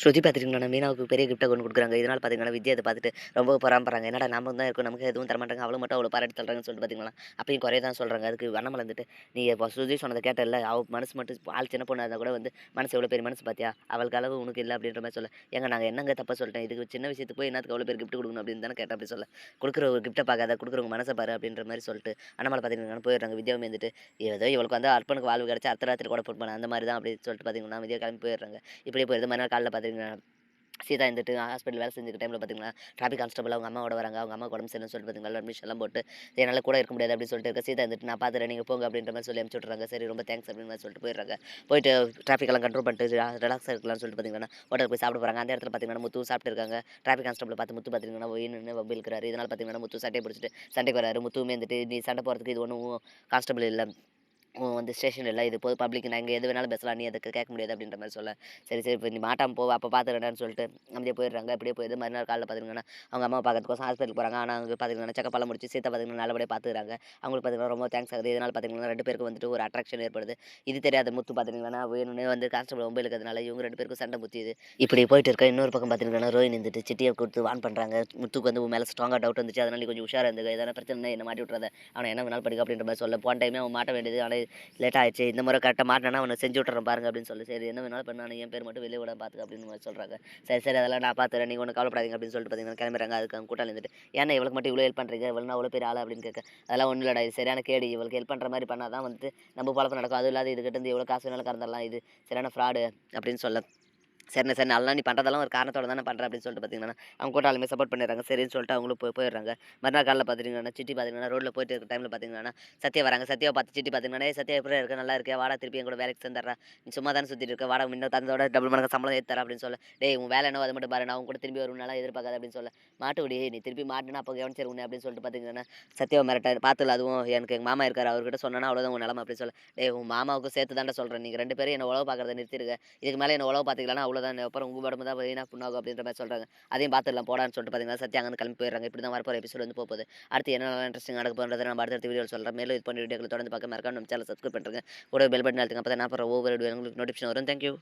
ஸ்ருதி பார்த்துட்டிங்கன்னா மீனாவுக்கு பெரிய கிஃப்ட்டை கொண்டு கொடுக்குறாங்க. இதனால் பார்த்தீங்கன்னா வித்யா அதை பார்த்துட்டு ரொம்ப பொறாமப்படுறாங்க என்னடா நம்ம தான் இருக்கும். நமக்கு எதுவும் தரமாட்டாங்க. அவ்வளோ மட்டும் அவ்வளோ பாராட்டி தள்ளுறாங்கன்னு சொல்லிட்டு பார்த்தீங்களா அப்பயும் குறைய தான் சொல்கிறாங்க அதுக்கு வண்ணமல் வந்துட்டு நீ இப்போ ஸ்ருதி சொன்னதை கேட்டல அவள் மனசு மட்டும் ஆள் சின்ன பொண்ணு இருந்தால் கூட வந்து மனசு எவ்வளோ பெரிய மனசு பார்த்தியா அவளுக்கு அளவு உனக்கு இல்லை அப்படின்ற மாதிரி சொல்ல. ஏங்க நாங்கள் என்னங்க தப்பாக சொல்லிட்டேன் இதுக்கு சின்ன விஷயத்துக்கு போய் என்னத்துக்கு அவ்வளோ பேர் கிஃப்ட் கொடுக்கணும் அப்படின்னு தானே கேட்டேன் அப்படி சொல்ல. கொடுக்குற ஒரு கிஃப்ட்டை பார்க்காத கொடுக்குறவங்க மனசை பாரு அப்படின்ற மாதிரி சொல்லிட்டு அண்ணாமலை பார்த்தீங்கன்னா போயிடுறாங்க. வித்யாவும் வந்துட்டு ஏதோ இவளுக்கு வந்து அர்ப்பனுக்கு வாழ்வு கிடச்சி அர்த்த ராத்திரி கூட போட்டு அந்த மாதிரி தான் அப்படின்னு சொல்லிட்டு பார்த்தீங்கன்னா வித்யா கிளம்பி போயிடுறாங்க. இப்படியே போயிடுது மறுநாள் காலையில் பார்த்தீங்கன்னா சீதா இருந்துட்டு ஹாஸ்பிட்டல் வேலை செஞ்சுக்க டைமில் பார்த்தீங்கன்னா டிராஃபிக் கான்ஸ்டபிள் அவங்க அம்மாவோட வராங்க. அவங்க அம்மா உடம்பு சரியில்லைன்னு சொல்லிட்டு பார்த்தீங்கன்னா அட்மிஷன் எல்லாம் போட்டு என்னால் கூட இருக்க முடியாது அப்படின்னு சொல்லிட்டு இருக்க சீதா இருந்துட்டு நான் பார்த்துறேன் நீங்கள் போங்க அப்படின்ற மாதிரி சொல்லி அனுப்பிச்சு விட்றாங்க சரி ரொம்ப தேங்க்ஸ் அப்படின்னு மாதிரி சொல்லிட்டு போயிடுறாங்க. போயிட்டு டிராஃபிக் எல்லாம் கண்ட்ரோல் பண்ணிட்டு ரிலாக்ஸ் இருக்கலாம்னு சொல்லிட்டு பார்த்தீங்கன்னா ஹோட்டல் போய் சாப்பிட போகிறாங்க அந்த இடத்துல பார்த்தீங்கன்னா முத்து சாப்பிட்டு இருக்காங்க. டிராஃபிக் கான்ஸ்டபிள் பார்த்து முத்து பார்த்தீங்கன்னா ஒயின்னு வம்பு இருக்கிறாரு? இதனால் பார்த்தீங்கன்னா முத்து சட்டையை பிடிச்சிட்டு சண்டைக்கு வராரு. முத்துவுமே வந்துட்டு நீ சண்டை போகிறதுக்கு இது ஒன்றும் கான்ஸ்டபிள் இல்லை. வந்து ஸ்டேஷன் இல்லை இது போது பப்ளிக் நான் எங்கே எது வேணாலும் பேசலாம் நீ அதுக்கு கேட்க முடியாது அப்படின்ற மாதிரி சொல்ல. சரி சரி இப்போ நீ மாட்டாமல் போ அப்போ பார்த்துக்கிறேன்னு சொல்லிட்டு அப்படியே போயிடுறாங்க. அப்படியே போயிடுது மறுநாள் காலையில் பார்த்தீங்கன்னா அவங்க அம்மா பார்க்கறதுக்கோசம் ஹாஸ்பிட்டல் போகிறாங்க ஆனால் அவங்க பார்த்தீங்கன்னா செக்கப் எல்லாம் முடிச்சு சீத்தை பார்த்தீங்கன்னா நல்லபடியாக பார்த்துக்கிறாங்க அவங்களுக்கு பார்த்தீங்கன்னா ரொம்ப தேங்க்ஸ் ஆகுது. இதனால் பார்த்தீங்கன்னா ரெண்டு பேருக்கு வந்துட்டு ஒரு அட்ராக்ஷன் ஏற்படுது. இது தெரியாத முத்து பார்த்தீங்கன்னா வேணும்னே வந்து கான்ஸ்டபிள் மொபைல் இருக்கிறதுனால இவங்க ரெண்டு பேருக்கும் சண்டை முத்தியுது இப்படி போயிட்டு இருக்க இன்னொரு பக்கம் பார்த்தீங்கன்னா ரோஹின் இருந்துட்டு சிட்டியை கொடுத்து வான் பண்ணுறாங்க முத்துக்கு வந்து மேலே ஸ்ட்ராங்காக டவுட் வந்துச்சு. அதனால கொஞ்சம் உஷாராக இருந்தது எதனா பிரச்சனை என்ன மாட்டி விட்றத அவனை என்ன வேணாலும் படிக்க அப்படின்ற மாதிரி சொல்ல. போன டைமே அவன் மாட்ட வேண்டியது. ஆனால் லேட் ஆகிடுச்சு இந்த முறை கரெக்டாக மாட்டினா அவனை செஞ்சு விட்றேன் பாருங்க அப்படின்னு சொல்லி. சரி என்ன வேணாலும் பண்ண என் பேர் மட்டும் வெளியே விட பார்த்துக்க அப்படின்னு சொல்கிறாங்க சரி சரி அதெல்லாம் நான் பார்த்துறேன் நீங்கள் ஒன்று கவலைப்படாதீங்க அப்படின்னு சொல்லிட்டு பார்த்தீங்கன்னா கிளம்புறாங்க அதுக்கு அவங்க கூட்டாளி இருந்துட்டு ஏன்னா இவளுக்கு மட்டும் இவ்வளோ ஹெல்ப் பண்ணுறீங்க இவ்வளோ அவ்வளோ பேர் ஆள்? அப்படின்னு கேட்க அதெல்லாம் ஒன்றும் இல்லடா இது சரியான கேடு. இவளுக்கு ஹெல்ப் பண்ணுற மாதிரி பண்ணால் தான் வந்துட்டு நம்ம பழக்கம் நடக்கும். அதுவும் இல்லாத இதுக்கிட்ட இருந்து எவ்வளோ காசு வேணாலும் கறந்துடலாம் இது. சரியான ஃப்ராடு அப்படின்னு சொல்ல சரிண்ணே சரி நல்லா நீ பண்ணுறதெல்லாம் ஒரு காரணத்தோட தானே பண்ணுறேன் அப்படின்னு சொல்லிட்டு பார்த்தீங்கன்னா அவங்க கூட ஆளுமே சப்போர்ட் பண்ணிடுறாங்க. சரின்னு சொல்லிட்டு அவங்களும் போய் போயிடுறாங்க. மறுநாள் காலையில் பார்த்தீங்கன்னா சிட்டி பார்த்தீங்கன்னா ரோட்டில் போயிட்டு இருக்க டைமில் பார்த்தீங்கன்னா சத்தியா வராங்க. சத்தியா பார்த்து சிட்டி பார்த்தீங்கன்னா சத்தியா எப்படி இருக்க? நல்லா இருக்கே வாடா திருப்பி கூட வேலைக்கு சேர்ந்துடுறா. நீ சும்மா தானே சுற்றிட்டு இருக்க? வாடா இன்னும் தந்தோட டபுள் மடங்கு சம்பளம் ஏற்றுறா அப்படின்னு சொல்ல. டேய் உன் வேலை என்னவோ அது மட்டும் பாரு. நான் அவங்க கூட திரும்பி வரும்னால எதிர்பார்க்காது அப்படின்னு சொல்ல. மாட்டு விடி நீ திருப்பி மாட்டினா அப்போ கவனிச்சிரு உன்னை அப்படின்னு சொல்லிட்டு பார்த்தீங்கன்னா சத்தியா மிரட்டார். பார்த்துல அதுவும் எனக்கு எங்கள் மாமா இருக்கார். அவர்கிட்ட சொன்னா அவ்வளோதான் உன் நிலமை அப்படின்னு சொல்ல. டேய் உன் மாமாவுக்கு சேர்த்து தாண்டா சொல்கிறேன் நீங்கள் ரெண்டு பேரும் என்ன உழவு பார்க்குறத நிறுத்திருக்க. இதுக்கு மேலே என்ன உழவு பார்த்துக்கலாம் தான் அப்புறம் உங்கள் உடம்பு தான் வீணாக புண்ணாகும் அப்படின்ற மாதிரி சொல்கிறாங்க அதையும் பார்த்துடலாம் போடான்னு சொல்லிட்டு பார்த்தீங்கன்னா சத்யா அங்கே கிளம்பி போயிடுறாங்க. இப்படி தான் வரப்போகிற எபிசோட் வந்து போகுது அடுத்து என்ன இன்ட்ரெஸ்டிங் நடக்க போகிறத நம்ம அடுத்த வீடியோ சொல்கிறேன் மேலும் இது பண்ணி வீடியோக்களை தொடர்ந்து பார்க்க மறக்காம நம்ம சேனல் சப்ஸ்கிரைப் பண்ணுறேன் கூட பெல் பட்டன் அழுத்துங்க. அப்போ தான் நான் போகிற ஒவ்வொரு வீடியோ உங்களுக்கு நோட்டிஃபிகேஷன் வரும். தேங்க்யூ